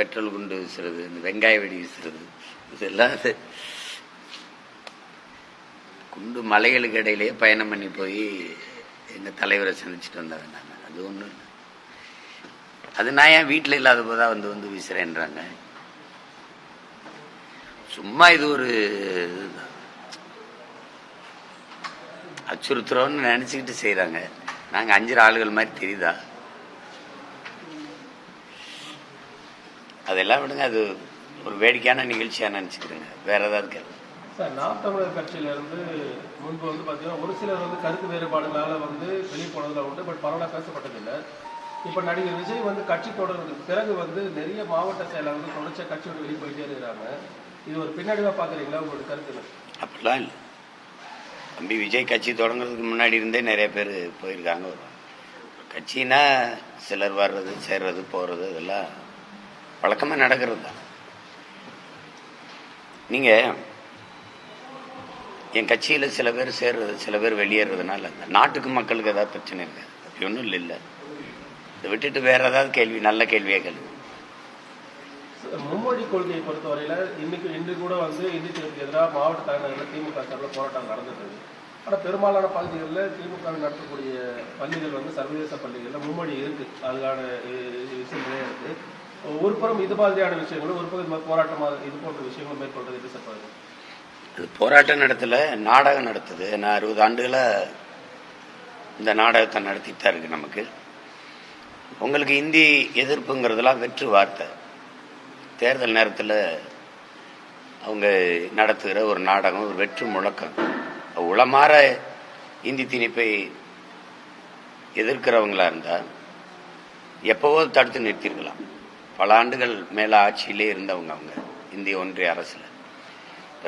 Petrol குண்டு வீசுறது இந்த வெங்காய வெடி வீசுறது இதெல்லாம் அது. குண்டு மலைகளுக்கு இடையிலேயே பயணம் பண்ணி போய் எங்கள் தலைவரை சந்திச்சுட்டு வந்தவன் நான் அது ஒன்றும் இல்லை. அது நான் ஏன் வீட்டில் இல்லாத போதா வந்து வந்து வீசுறேன்றாங்க. சும்மா இது ஒரு அச்சுறுத்துறோன்னு நினச்சிக்கிட்டு செய்கிறாங்க நாங்கள் அஞ்சு ஆளுகள் மாதிரி தெரியுதா? அதெல்லாம் விடுங்க அது ஒரு வேடிக்கையான நிகழ்ச்சியாக நினச்சிக்கிறேங்க. வேற ஏதாவது கேள்வி? சார் நாம் தமிழர் கட்சியில இருந்து முன்பு வந்து பாத்தீங்கன்னா ஒரு சிலர் வந்து கருத்து வேறுபாடுகளால வந்து வெளியே போனதுல உண்டு பட் பரவலாக பேசப்பட்டதில்லை. இப்போ நடிகர் விஜய் வந்து கட்சி தொடர்றதுக்கு பிறகு வந்து நிறைய மாவட்ட செயலர் வந்து தொடர்ச்சியா கட்சியோட வெளியே போயிட்டே இருக்கிறாங்க. இது ஒரு பின்னடைவா பாக்குறீங்களா? உங்களோட கருத்து அப்படிலாம் இல்லை. தம்பி விஜய் கட்சி தொடங்குறதுக்கு முன்னாடி இருந்தே நிறைய பேர் போயிருக்காங்க. கட்சினா சிலர் வர்றது சேர்றது போகிறது இதெல்லாம் வழக்கமாக நடக்கிறது தான். நீங்கள் என் கட்சியில் சில பேர் சேர்றது சில பேர் வெளியேறதுனால இந்த நாட்டுக்கு மக்களுக்கு ஏதாவது பிரச்சனை இருக்கு அப்படி ஒன்றும் இல்லை இல்லை. இதை விட்டுட்டு வேற ஏதாவது கேள்வி நல்ல கேள்வியே கேள்வி மும்மொழி கொள்கையை பொறுத்தவரையில இன்னைக்கு இன்று கூட வந்து இந்தியத்திற்கு எதிராக மாவட்ட தலைநகரில் திமுக சார்பில் போராட்டம் நடந்தது ஆனால் பெரும்பாலான பகுதிகளில் திமுக நடத்தக்கூடிய பள்ளிகள் வந்து சர்வதேச பள்ளிகளில் மும்மொழி இருக்கு. அதுக்கான விஷயம் நிறைய விஷயங்களே இருக்கு. ஒரு புறம் இது மாதிரியான விஷயங்களும் ஒரு பக்கம் போராட்டமாக இது போன்ற விஷயங்களும் மேற்கொண்டது எப்படி சார் பாருங்க? அது போராட்டம் நடத்தல நாடகம் நடத்துது. நான் அறுபது ஆண்டுகளாக இந்த நாடகத்தை நடத்திட்டு தான் இருக்கு நமக்கு. உங்களுக்கு இந்தி எதிர்ப்புங்கிறதெல்லாம் வெற்று வார்த்தை. தேர்தல் நேரத்தில் அவங்க நடத்துகிற ஒரு நாடகம் ஒரு வெற்று முழக்கம். உளமாற இந்தி திணிப்பை எதிர்க்கிறவங்களா இருந்தால் எப்பவோ தடுத்து நிறுத்திருக்கலாம் பல ஆண்டுகள் மேல ஆட்சியிலே இருந்தவங்க அவங்க இந்திய ஒன்றிய அரசுல.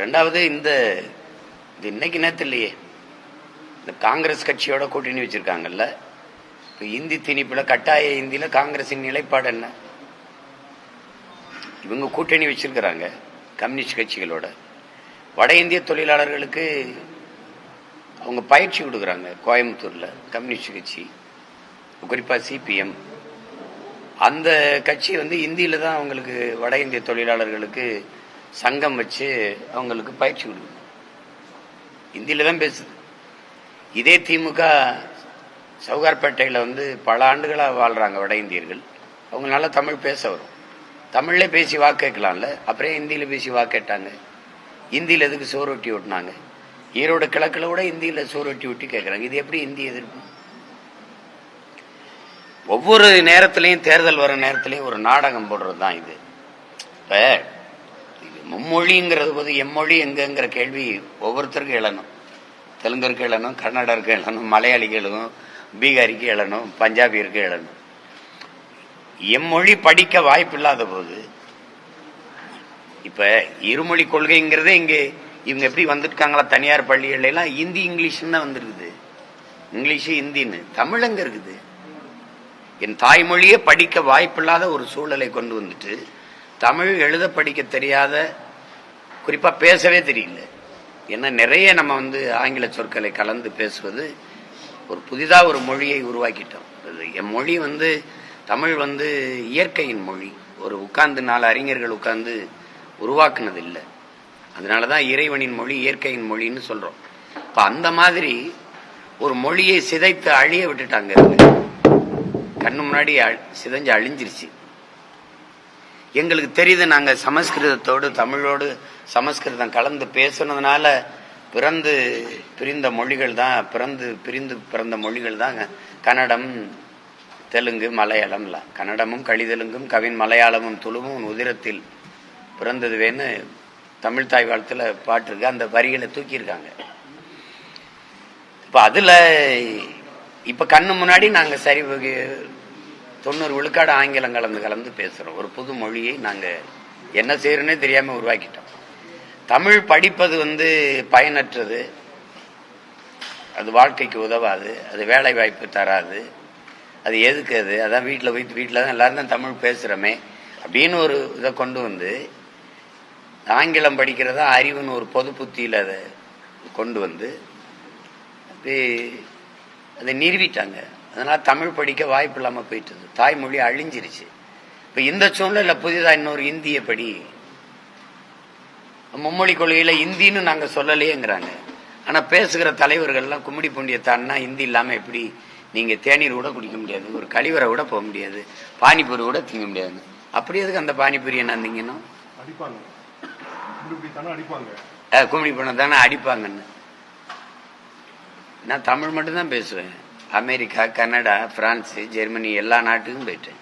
ரெண்டாவது இந்த இது இன்னைக்கு நேரத்து இல்லையே. இந்த காங்கிரஸ் கட்சியோட கூட்டணி வச்சிருக்காங்கல்ல. இப்போ இந்தி திணிப்புல கட்டாய இந்தியில காங்கிரசின் நிலைப்பாடு என்ன? இவங்க கூட்டணி வச்சிருக்கிறாங்க கம்யூனிஸ்ட் கட்சிகளோட. வட இந்திய தொழிலாளர்களுக்கு அவங்க பயிற்சி கொடுக்குறாங்க கோயம்புத்தூர்ல கம்யூனிஸ்ட் கட்சி. குறிப்பா சிபிஎம் அந்த கட்சி வந்து இந்தியில தான் அவங்களுக்கு வட இந்திய தொழிலாளர்களுக்கு சங்கம் வச்சு அவங்களுக்கு பயிற்சி கொடுக்குது. இந்தியில தான் பேசுது. இதே திமுக சவுகார்பேட்டையில் வந்து பல ஆண்டுகளாக வாழ்றாங்க வட இந்தியர்கள். அவங்க நல்லா தமிழ் பேச வரும். தமிழ்ல பேசி வாக்கு கேட்கலாம்ல? அப்புறம் ஹிந்தியில் பேசி வாக்கு கேட்டாங்க? இந்தியில எதுக்கு சோறு ஒட்டி ஓட்டினாங்க? ஈரோடு கிழக்கில் கூட இந்தியில சோறு ஒட்டி கேட்கறாங்க. இது எப்படி இந்தி எதிர்ப்பு? ஒவ்வொரு நேரத்திலையும் தேர்தல் வர நேரத்திலையும் ஒரு நாடகம் போடுறது தான் இது. இப்ப மும்மொழிங்கிறது போது எம்மொழி எங்கங்கிற கேள்வி ஒவ்வொருத்தருக்கும் எழணும். தெலுங்கருக்கு எழணும் கன்னடருக்கு எழணும் மலையாளிக்கு எழுதும் பீகாரிக்கு எழணும் பஞ்சாபியருக்கு எழணும். எம்மொழி படிக்க வாய்ப்பு இல்லாத போது இப்ப இருமொழி கொள்கைங்கிறதே இங்க இவங்க எப்படி வந்துருக்காங்களா தனியார் பள்ளிகள்ல எல்லாம் ஹிந்தி இங்கிலீஷ்னு தான் வந்திருக்குது. இங்கிலீஷு ஹிந்தின்னு தமிழ் இருக்குது. என் தாய்மொழியே படிக்க வாய்ப்பில்லாத ஒரு சூழலை கொண்டு வந்துட்டு தமிழ் எழுத படிக்க தெரியாத குறிப்பாக பேசவே தெரியல. ஏன்னா நிறைய நம்ம வந்து ஆங்கில சொற்களை கலந்து பேசுவது ஒரு புதிதாக ஒரு மொழியை உருவாக்கிட்டோம். அது என் மொழி வந்து தமிழ் வந்து இயற்கையின் மொழி. ஒரு உட்கார்ந்து நாலு அறிஞர்கள் உட்கார்ந்து உருவாக்குனது இல்லை அதனாலதான் இறைவனின் மொழி இயற்கையின் மொழின்னு சொல்கிறோம் இப்போ அந்த மாதிரி ஒரு மொழியை சிதைத்து அழிய விட்டுட்டாங்க கண்ணு முன்னாடி சிதஞ்சு அழிஞ்சிருச்சு. எங்களுக்கு தெரியுது நாங்கள் சமஸ்கிருதத்தோடு தமிழோடு சமஸ்கிருதம் கலந்து பேசுனதுனால பிறந்து பிரிந்த மொழிகள் தான் பிறந்து பிரிந்து பிறந்த மொழிகள் தான் கன்னடம் தெலுங்கு மலையாளம்லாம் கன்னடமும் கழிதெலுங்கும் கவின் மலையாளமும் துளுவும் உதிரத்தில் பிறந்ததுவேன்னு தமிழ் தாய் வாழ்த்துல பாட்டு இருக்கு அந்த வரிகளை தூக்கியிருக்காங்க. இப்போ அதில் இப்ப கண்ணு முன்னாடி நாங்க சரி தொண்ணூறு விழுக்காடு ஆங்கிலம் கலந்து கலந்து பேசுறோம். ஒரு புது மொழியை நாங்க என்ன செய்யறோன்னே தெரியாம உருவாக்கிட்டோம். தமிழ் படிப்பது வந்து பயனற்றது. அது வாழ்க்கைக்கு உதவாது. அது வேலை வாய்ப்பு தராது. அது எதுக்கு அது? அதான் வீட்டில் போய் வீட்டில் தான் எல்லாரும் தான் தமிழ் பேசுகிறோமே அப்படின்னு ஒரு இதை கொண்டு வந்து ஆங்கிலம் படிக்கிறதா அறிவுன்னு ஒரு பொது புத்தியில் அதை கொண்டு வந்து அப்படி அதை நிறுவிட்டாங்க. அதனால தமிழ் படிக்க வாய்ப்பு இல்லாமல் போயிட்டது. தாய்மொழி அழிஞ்சிருச்சு. இப்ப இந்த சூழ்நிலை புதிதா இன்னொரு இந்திய படி மும்மொழி கொள்கையில இந்தின்னு நாங்க சொல்லலையேங்கிறாங்க. ஆனா பேசுகிற தலைவர்கள்லாம் கும்மிடி பூண்டியத்தான்னா இந்தி இல்லாம எப்படி நீங்க தேநீர் கூட குடிக்க முடியாது ஒரு கழிவறை கூட போக முடியாது பானிபூரி கூட திங்க முடியாது. அப்படி எதுக்கு அந்த பானிபூரியை நான் திங்கணும்? கும்மிடி போன தானே அடிப்பாங்கன்னு. நான் தமிழ் மட்டும்தான் பேசுவேன். அமெரிக்கா கனடா ஃப்ரான்ஸு ஜெர்மனி எல்லா நாட்டுக்கும் போயிட்டேன்.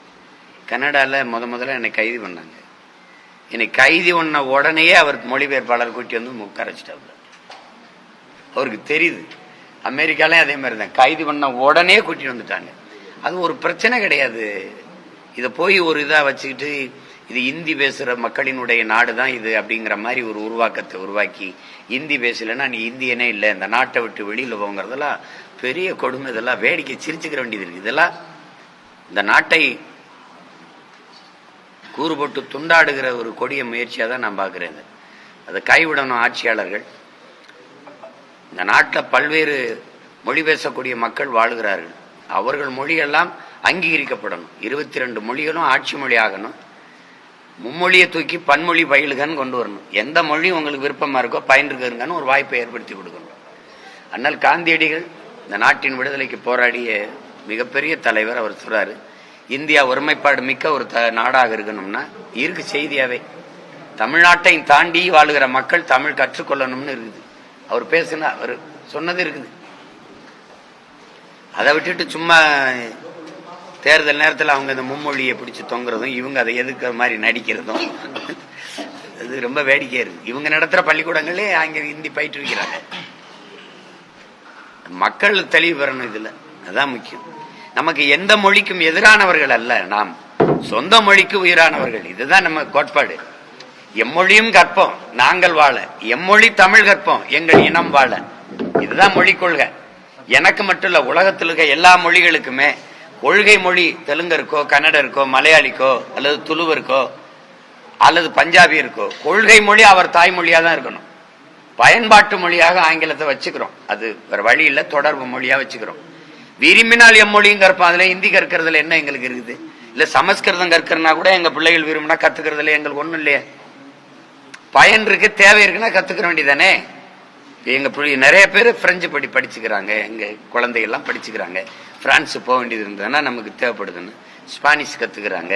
கனடாவில் முத முதல்ல என்னை கைது பண்ணாங்க. என்னை கைது பண்ண உடனேயே அவர் மொழிபெயர்ப்பாளர் கூட்டி வந்து உட்கார அவருக்கு தெரியுது. அமெரிக்காலையும் அதே மாதிரி தான் கைது பண்ண உடனே கூட்டிட்டு வந்துட்டாங்க. அது ஒரு பிரச்சனை கிடையாது. இதை போய் ஒரு இதாக வச்சுக்கிட்டு இது இந்தி பேசுகிற மக்களினுடைய நாடு தான் இது அப்படிங்கிற மாதிரி ஒரு உருவாக்கத்தை உருவாக்கி இந்தி பேசலைன்னா நீ இந்தியனே இல்லை. இந்த நாட்டை விட்டு வெளியில் போங்கிறதெல்லாம் பெரிய கொடுமை. இதெல்லாம் வேடிக்கை சிரிச்சுக்கிற வேண்டியது இருக்கு. இதெல்லாம் இந்த நாட்டை கூறுபட்டு துண்டாடுகிற ஒரு கொடிய முயற்சியாக தான் நான் பார்க்குறேன் அதை கைவிடணும் ஆட்சியாளர்கள். இந்த நாட்டில் பல்வேறு மொழி பேசக்கூடிய மக்கள் வாழுகிறார்கள். அவர்கள் மொழியெல்லாம் அங்கீகரிக்கப்படணும். இருபத்தி ரெண்டு மொழிகளும் ஆட்சி மொழி ஆகணும். மும்மொழியை தூக்கி பன்மொழி பயிலுகன்னு கொண்டு வரணும். எந்த மொழி உங்களுக்கு விருப்பமா இருக்கோ பயின்றுக்கருங்கன்னு ஒரு வாய்ப்பை ஏற்படுத்தி கொடுக்கணும். அண்ணல் காந்தியடிகள் இந்த நாட்டின் விடுதலைக்கு போராடிய மிகப்பெரிய தலைவர் அவர் சொல்றாரு இந்தியா ஒருமைப்பாடு மிக்க ஒரு த நாடாக இருக்கணும்னா இருக்கு செய்தியாவே. தமிழ்நாட்டை தாண்டி வாழுகிற மக்கள் தமிழ் கற்றுக்கொள்ளணும்னு இருக்குது. அவர் பேசுனா அவர் சொன்னது இருக்குது. அதை விட்டுட்டு சும்மா தேர்தல் நேரத்தில் அவங்க இந்த மும்மொழியை பிடிச்சி தொங்குறதும் இவங்க அதை எதுக்குற மாதிரி நடிக்கிறதும். அது ரொம்ப வேடிக்கை இருக்கு. இவங்க நடத்துகிற பள்ளிக்கூடங்களே அங்கே ஹிந்தி பயிற்றுவிக்கிறாங்க. மக்கள் தெளிவு பெறணும் இதில். அதுதான் முக்கியம். நமக்கு எந்த மொழிக்கும் எதிரானவர்கள் அல்ல நாம். சொந்த மொழிக்கு உயிரானவர்கள். இதுதான் நம்ம கோட்பாடு. எம்மொழியும் கற்போம். நாங்கள் வாழ. எம்மொழி தமிழ் கற்போம். எங்கள் இனம் வாழ. இதுதான் மொழி கொள்கை. எனக்கு மட்டும் இல்ல உலகத்தில் இருக்க எல்லா மொழிகளுக்குமே கொள்கை மொழி தெலுங்கருக்கோ கன்னடருக்கோ மலையாளிக்கோ அல்லது துளுவருக்கோ அல்லது பஞ்சாபி இருக்கோ கொள்கை மொழி அவர் தாய்மொழியா தான் இருக்கணும். பயன்பாட்டு மொழியாக ஆங்கிலத்தை வச்சுக்கிறோம். அது வேற வழி இல்ல தொடர்பு மொழியா வச்சுக்கிறோம். விரும்பினால் எம்மொழியும் கற்போம் அதுல ஹிந்தி கற்கிறதுல என்ன எங்களுக்கு இருக்குது? இல்ல சமஸ்கிருதம் கற்கிறனா கூட எங்க பிள்ளைகள் விரும்பினா கத்துக்கிறதுல எங்களுக்கு ஒண்ணும் இல்லையே. பயன் இருக்கு தேவை இருக்குன்னா கத்துக்கிற வேண்டியதானே? எங்க பிள்ளை நிறைய பேர் பிரெஞ்சு படி படிச்சுக்கிறாங்க. எங்க குழந்தைகள்லாம் படிச்சுக்கிறாங்க. பிரான்ஸ் போக வேண்டியது இருந்ததுன்னா நமக்கு தேவைப்படுதுன்னு. ஸ்பானிஷ் கற்றுக்குறாங்க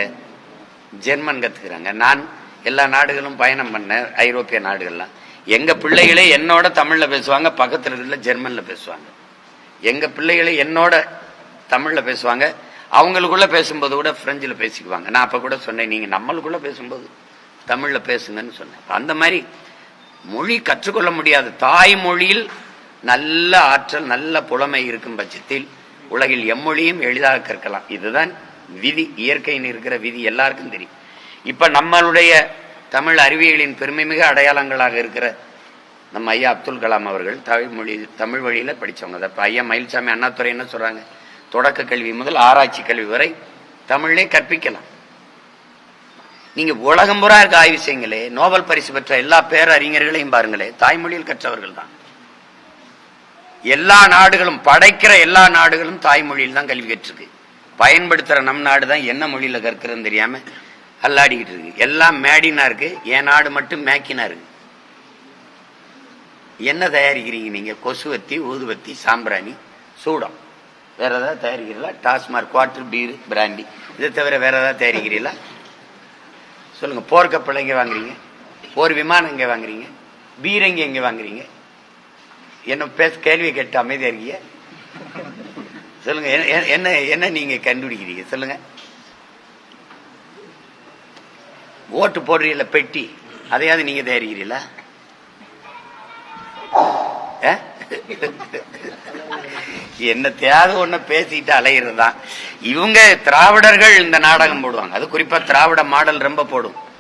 ஜெர்மன் கற்றுக்குறாங்க நான் எல்லா நாடுகளும் பயணம் பண்ணேன் ஐரோப்பிய நாடுகள்லாம். எங்கள் பிள்ளைகளே என்னோட தமிழில் பேசுவாங்க பக்கத்தில் இருக்கிற ஜெர்மனில் பேசுவாங்க. எங்கள் பிள்ளைகளே என்னோட தமிழில் பேசுவாங்க. அவங்களுக்குள்ள பேசும்போது கூட பிரெஞ்சில் பேசிக்குவாங்க. நான் அப்போ கூட சொன்னேன் நீங்கள் நம்மளுக்குள்ளே பேசும்போது தமிழில் பேசுங்கன்னு சொன்னேன். அந்த மாதிரி மொழி கற்றுக்கொள்ள முடியாது தாய்மொழியில் நல்ல ஆற்றல் நல்ல புலமை இருக்கும் பட்சத்தில் உலகில் எம்மொழியும் எளிதாக கற்கலாம். இதுதான் விதி. இயற்கையின் இருக்கிற விதி எல்லாருக்கும் தெரியும். இப்ப நம்மளுடைய தமிழ் அறிவியலின் பெருமை மிக அடையாளங்களாக இருக்கிற நம்ம ஐயா அப்துல் கலாம் அவர்கள் தமிழ் மொழி தமிழ் வழியில படிச்சவங்க. இப்போ ஐயா மயில்சாமி அண்ணாத்துறை என்ன சொல்றாங்க? தொடக்க கல்வி முதல் ஆராய்ச்சி கல்வி வரை தமிழ்லே கற்பிக்கலாம். நீங்க உலகம் புறா இருக்க ஆய்வு செய்யுங்களே. நோபல் பரிசு பெற்ற எல்லா பேரறிஞர்களையும் பாருங்களே. தாய்மொழியில் கற்றவர்கள் தான் எல்லா நாடுகளும் படைக்கிற எல்லா நாடுகளும் தாய்மொழியில் தான் கல்வி கற்றுருக்கு. பயன்படுத்துகிற நம் நாடு தான் என்ன மொழியில் கற்கிறதுன்னு தெரியாமல் அல்லாடிக்கிட்டு இருக்கு. எல்லாம் மேடினா இருக்கு என் நாடு மட்டும் மேக்கினா இருக்கு. என்ன தயாரிக்கிறீங்க நீங்கள் கொசுவத்தி ஊதுவத்தி சாம்பிராணி சூடம். வேற ஏதாவது தயாரிக்கிறீங்களா? TASMAC quarter beer brandy. இதை தவிர வேற ஏதாவது தயாரிக்கிறீங்களா? சொல்லுங்கள் போர்க்கப்பல் எங்கே வாங்குறீங்க? போர் விமானம் எங்கே வாங்குறீங்க? பீரங்கி எங்கே வாங்குறீங்க? என்ன பேச கேள்வியை கேட்டு அமைதியா இருக்கீங்க? சொல்லுங்க என்ன- என்ன- என்ன நீங்க கண்டுபிடிக்கிறீங்க? சொல்லுங்க. ஓட்டு போடுறீங்கள பெட்டி? அதையாவது நீங்க தயாரிக்கிறீங்களா? ஆ? என்னத்தையாவது ஒண்ணு பேசிட்டு அலையிறதுதான். இவங்க திராவிடர்கள் இந்த நாடகம் போடுவாங்க. அது குறிப்பா திராவிட மாடல் ரொம்ப போடும்.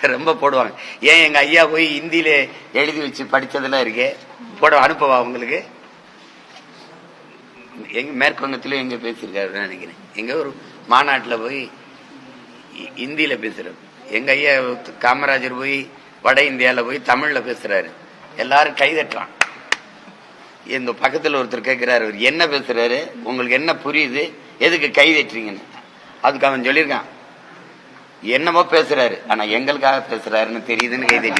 ரொம்ப போடுவாங்க. ஏன் எங்க ஐயா போய் ஹிந்தியில எழுதி வச்சு படிச்சதெல்லாம் இருக்கே? போட அனுப்பவா உங்களுக்கு? எங்க மேற்கு வங்கத்திலும் எங்க பேசியிருக்காரு நினைக்கிறேன். எங்க ஒரு மாநாட்டில் போய் ஹி- ஹிந்தியில எங்கள் எங்க ஐயா காமராஜர் போய் வட இந்தியாவில் போய் தமிழ்ல பேசுறாரு. எல்லாரும் கைதட்டுறான் இந்த பக்கத்தில் ஒருத்தர் கேட்கிறாரு அவர் என்ன பேசுறாரு? உங்களுக்கு என்ன புரியுது? எதுக்கு கைதட்டுறீங்கன்னு அதுக்கு அவன் சொல்லியிருக்கான். என்னமோ பேசுறாரு ஆனா எங்களுக்காக பேசுறாருன்னு தெரியுதுன்னு கை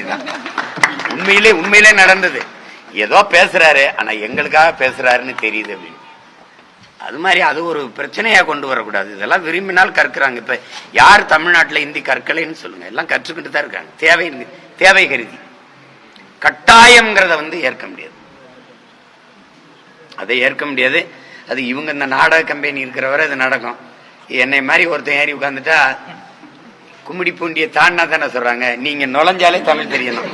உண்மையிலே உண்மையிலே நடந்தது. ஏதோ பேசுறாரு ஆனா எங்களுக்காக பேசுறாருன்னு தெரியுது அப்படின்னு. அது மாதிரி அது ஒரு பிரச்சனையா கொண்டு வரக்கூடாது. இதெல்லாம் விரும்பினால் கற்கிறாங்க. இப்ப யார் தமிழ்நாட்டில் இந்தி கற்கலைன்னு சொல்லுங்க. எல்லாம் கற்றுக்கிட்டு தான் இருக்காங்க. தேவை தேவை கருதி. கட்டாயம்ங்கிறத வந்து ஏற்க முடியாது. அதை ஏற்க முடியாது. அது இவங்க இந்த நாடக கம்பெனி இருக்கிறவரை அது நடக்கும். என்னை மாதிரி ஒருத்தன் ஏறி உட்காந்துட்டா கும்மிடி பூண்டிய தான்னா தானே சொல்றாங்க. நீங்க நுழைஞ்சாலே தமிழ் தெரியணும்.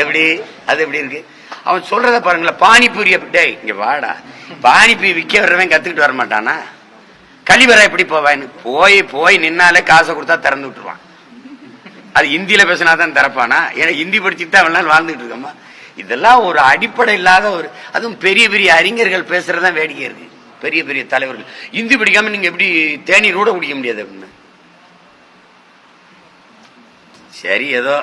எப்படி? அது எப்படி இருக்கு? அவன் சொல்றத பாருங்களேன் பானிபூரி டேய் இங்க வாடா. பானிபூரி விற்க வர்றவன் கத்துக்கிட்டு வர மாட்டானா? கழிவறை எப்படி போவான்னு? போய் போய் நின்னாலே காசை கொடுத்தா திறந்து விட்டுருவான். அது ஹிந்தியில பேசினா தான் திறப்பானா? ஏன்னா ஹிந்தி படிச்சுட்டு தான் அவனால வாழ்ந்துட்டு இருக்கோமா இதெல்லாம் ஒரு அடிப்படை இல்லாத ஒரு அதுவும் பெரிய பெரிய அறிஞர்கள் பேசுறதுதான் வேடிக்கை இருக்கு. பெரிய பெரிய தலைவர்கள். இந்தி பிடிக்காம நீங்க எப்படி தேநீர் கூட குடிக்க முடியாது அப்படின்னு? சரி ஏதோ